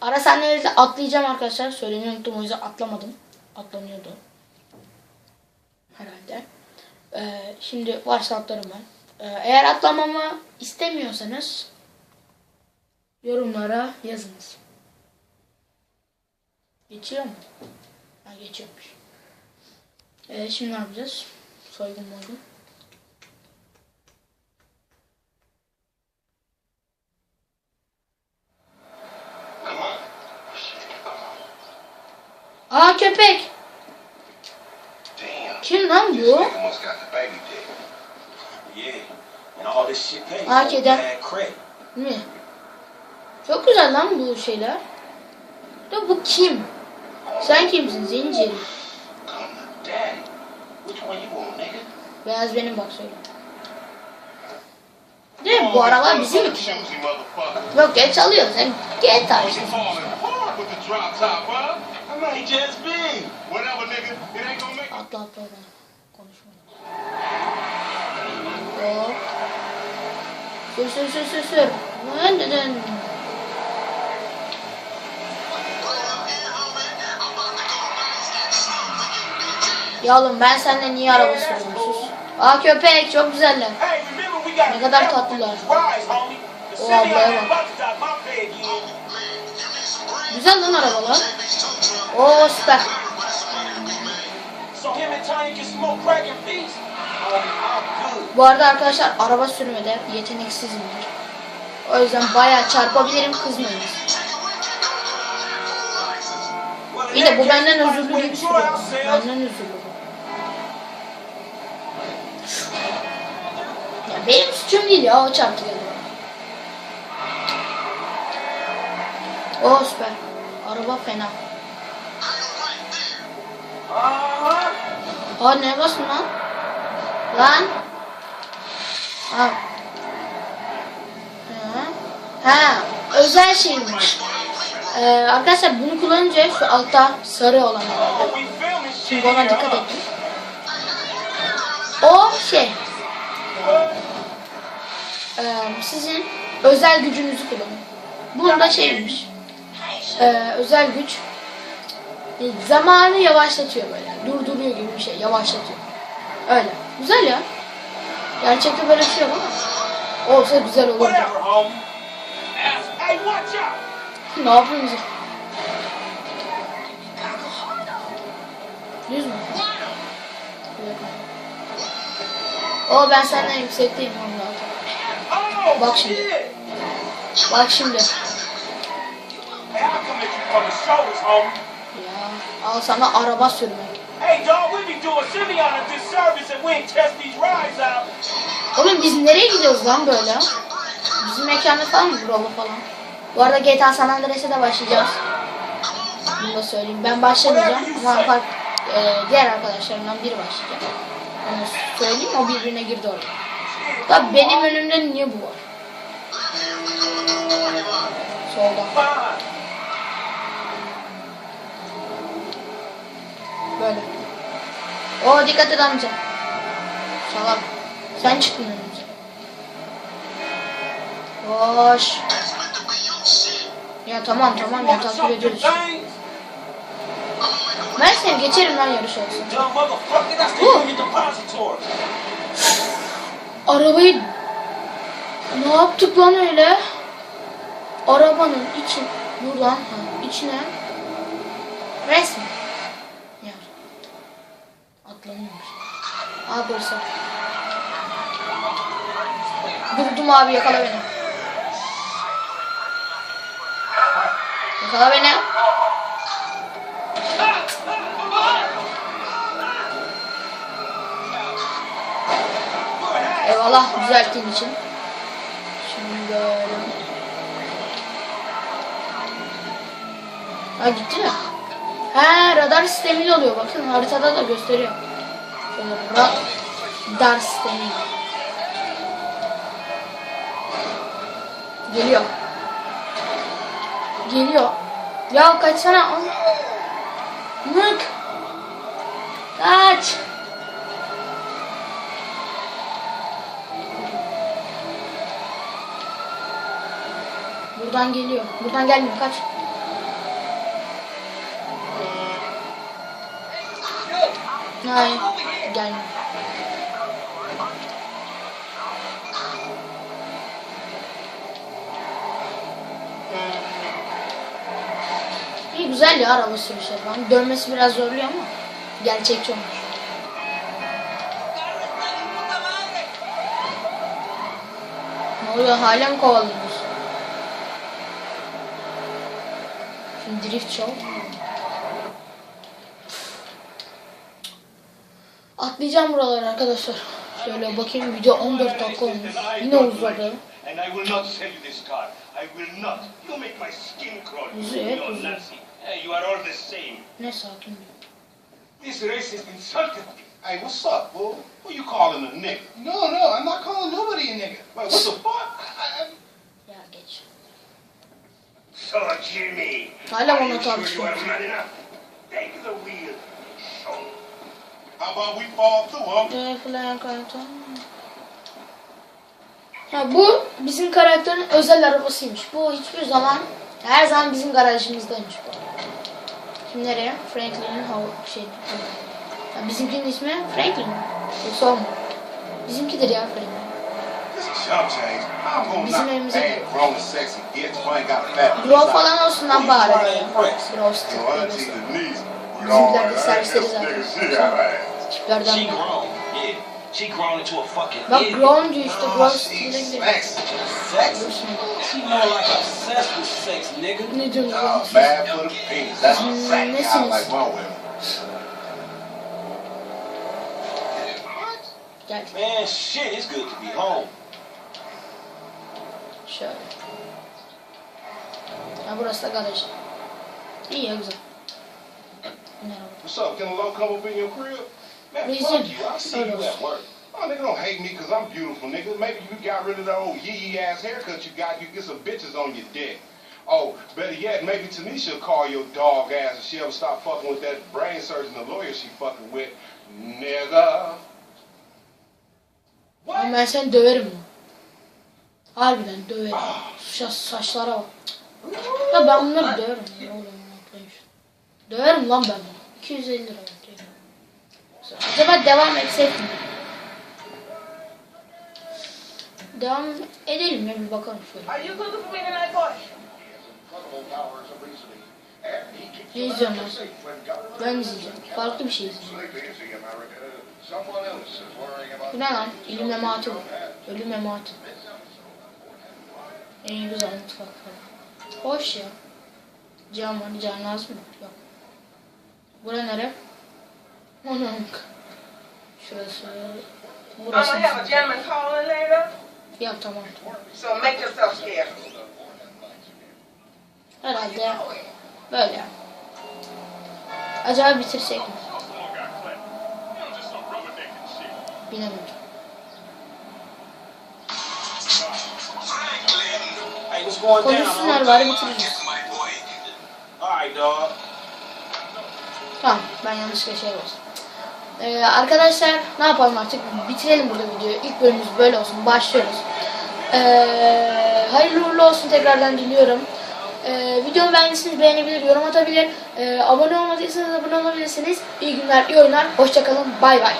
Ara sahneleri de atlayacağım arkadaşlar. Söylemeyi unuttum o yüzden atlamadım. Atlanıyordu. Herhalde. Ee, şimdi varsa atlarım ben. Ee, eğer atlamamı istemiyorsanız yorumlara yazınız. Geçiyor mu? Ha geçiyormuş. Ee, şimdi ne yapacağız? Soygun moygun. Aa köpek. Damn. Kim lan bu? Nigga must got the baby dick. Yeah. And all this shit pays Ah, for kedi. bad credit. Değil mi? Çok güzel lan bu şeyler. Da bu kim? Sen kimsin zincir? Beyaz benim bak söyle. Değil mi? Bu aralar bizim mi motherfucker. Yok geç alıyoruz. Hem GTA Oh, işte. you falling hard with the drop top, huh? I might just be. Whatever, nigga. It ain't gonna make Atla atla oradan. Konuşmadım. Hop. Sür sür sür sür sür. Dön. Ya oğlum ben seninle niye araba sürüyorum sus. Aa köpek çok güzeller. Ne kadar tatlılar. O ablaya bak. Güzel lan arabalar. Oo süper. Bu arada arkadaşlar araba sürmede yeteneksizimdir. O yüzden bayağı çarpabilirim kızmayınız. İyi de bu benden özürlü enjoy ourselves. Benden özürlü. Ya benim suçum değil ya o çarptı galiba. Oo süper. Araba fena. Aa ne basın lan? Lan. Ha. Ha. Özel şeymiş. Ee, arkadaşlar bunu kullanınca şu altta sarı olan Şimdi ona dikkat edin. O şey. Ee, sizin özel gücünüzü kullanın. Bunun da şeymiş. Ee, özel güç e, zamanı yavaşlatıyor böyle. Durduruyor gibi bir şey. Yavaşlatıyor. Öyle. Güzel ya. Gerçekte böyle bir şey yok ama. Olsa güzel out. ne yapıyorsunuz? Düz mü? O ben senden yüksekteyim ondan. Oh, Bak şimdi. Bak şimdi. Al sana araba sürmek. Hey, dog, we be doing Simeon a disservice if we ain't test these rides out. Oğlum biz nereye gidiyoruz lan böyle? Bizim mekanda falan mı buralı falan? Bu arada GTA San Andreas'e de başlayacağız. Bunu da söyleyeyim. Ben başlamayacağım ama fark, e, diğer arkadaşlarımdan biri başlayacak. Onu söyleyeyim o birbirine girdi orada. Tabi benim önümde niye bu var? Solda. Böyle. O dikkat et amca. Salak. Sen çıktın önümüze. Hoş. Ya tamam tamam ya takip ediyoruz. Ben seni geçerim lan yarış olsun. Arabayı ne yaptık lan öyle? Arabanın için buradan içine resmi. Ya. Atlanıyormuş. Aa burası. Durdum abi yakala beni. Yakala beni. Eyvallah düzelttiğin için. Şimdi böyle. Ha gitti mi? He radar sistemiyle oluyor bakın haritada da gösteriyor e, rap dersten geliyor. Geliyor. Ya kaçsana. Mık. Kaç. Buradan geliyor. Buradan gelmiyor. Kaç. Hayır. Gelmiyor. İyi güzel ya araba sürüşleri falan. Dönmesi biraz zorluyor ama gerçekçi olmuş. Ne oluyor hala mı kovalıyoruz? Şimdi drift show. Atlayacağım buraları arkadaşlar. Şöyle bakayım video 14 dakika olmuş. Yine uzadı. And I will not sell you this car. I will not. You make my skin crawl. Is it? You're Is it? Nazi. Hey, you are all the same. Ne sakin. This racist insulted me. Hey, what's up, fool? Who you calling a nigga? No, no, I'm not calling nobody a nigga. Wait, what the fuck? I, I, Ya geç. So, Jimmy. Hala are you sure you are man enough? Take the wheel. How about we fall through, huh? Falan karakter. Ha, bu bizim karakterin özel arabasıymış. Bu hiçbir zaman her zaman bizim garajımızdaymış bu. Şimdi nereye? Franklin'in şey. Ha, bizimkinin ismi Franklin. Yoksa o mu? Bizimkidir ya Franklin. Bizim evimize Bro piece falan olsun lan bari. You stick. Bizimkiler de servisleri zaten. Tiplerden. She grown, yeah. She grown into a fucking Bak idiot. grown diyor işte. Oh, Grown stiline. Sex? She more like obsessed with sex, nigga. Ne diyorsun Oh, bad for the penis. That's Mm, exactly how I like my women. Man, shit, it's good to be home. Şöyle. Ya burası da garaj. İyi ya güzel. Merhaba. What's up? Can a low come up in your crib? Man, fuck you. I see you at work. Oh, nigga, don't hate me because I'm beautiful, nigga. Maybe you got rid of that old yee ass haircut you got. You get some bitches on your dick. Oh, better yet, maybe Tanisha will call your dog ass if she ever stop fucking with that brain surgeon, the lawyer she fucking with. Nigga. Ama ben seni döverim. Harbiden döverim. Şu saçlara bak. Ya ben bunları döverim. Ne oluyor lan, atlayın şunu. Döverim lan ben bunu. 250 lira. Acaba devam etsek mi? Devam edelim ya bir bakalım şöyle. Ne izliyorsun lan? Ben izleyeceğim. Farklı bir şey izleyeceğim. Bu ne lan? İlim memati bu. Ölüm memati. En güzel mutfak falan. Hoş ya. Cam var. Cam lazım mı? Yok. Bura nere? Onun. Şurası. I'm Burası. gonna have a gentleman calling later, Ya tamam. so make yourself scarce. Herhalde böyle. Acaba bitirsek mi? Bilemedim. Hey, what's going down? Konuşsunlar bari bitiririz. Dog. Tamam ben yanlışlıkla şey olsun. Ee, arkadaşlar ne yapalım artık bitirelim burada videoyu. İlk bölümümüz böyle olsun. Başlıyoruz. Ee, hayırlı uğurlu olsun tekrardan diliyorum. Ee, videomu beğendiyseniz beğenebilir, yorum atabilir. Ee, abone olmadıysanız abone olabilirsiniz. İyi günler, iyi oyunlar. Hoşçakalın. Bay bay.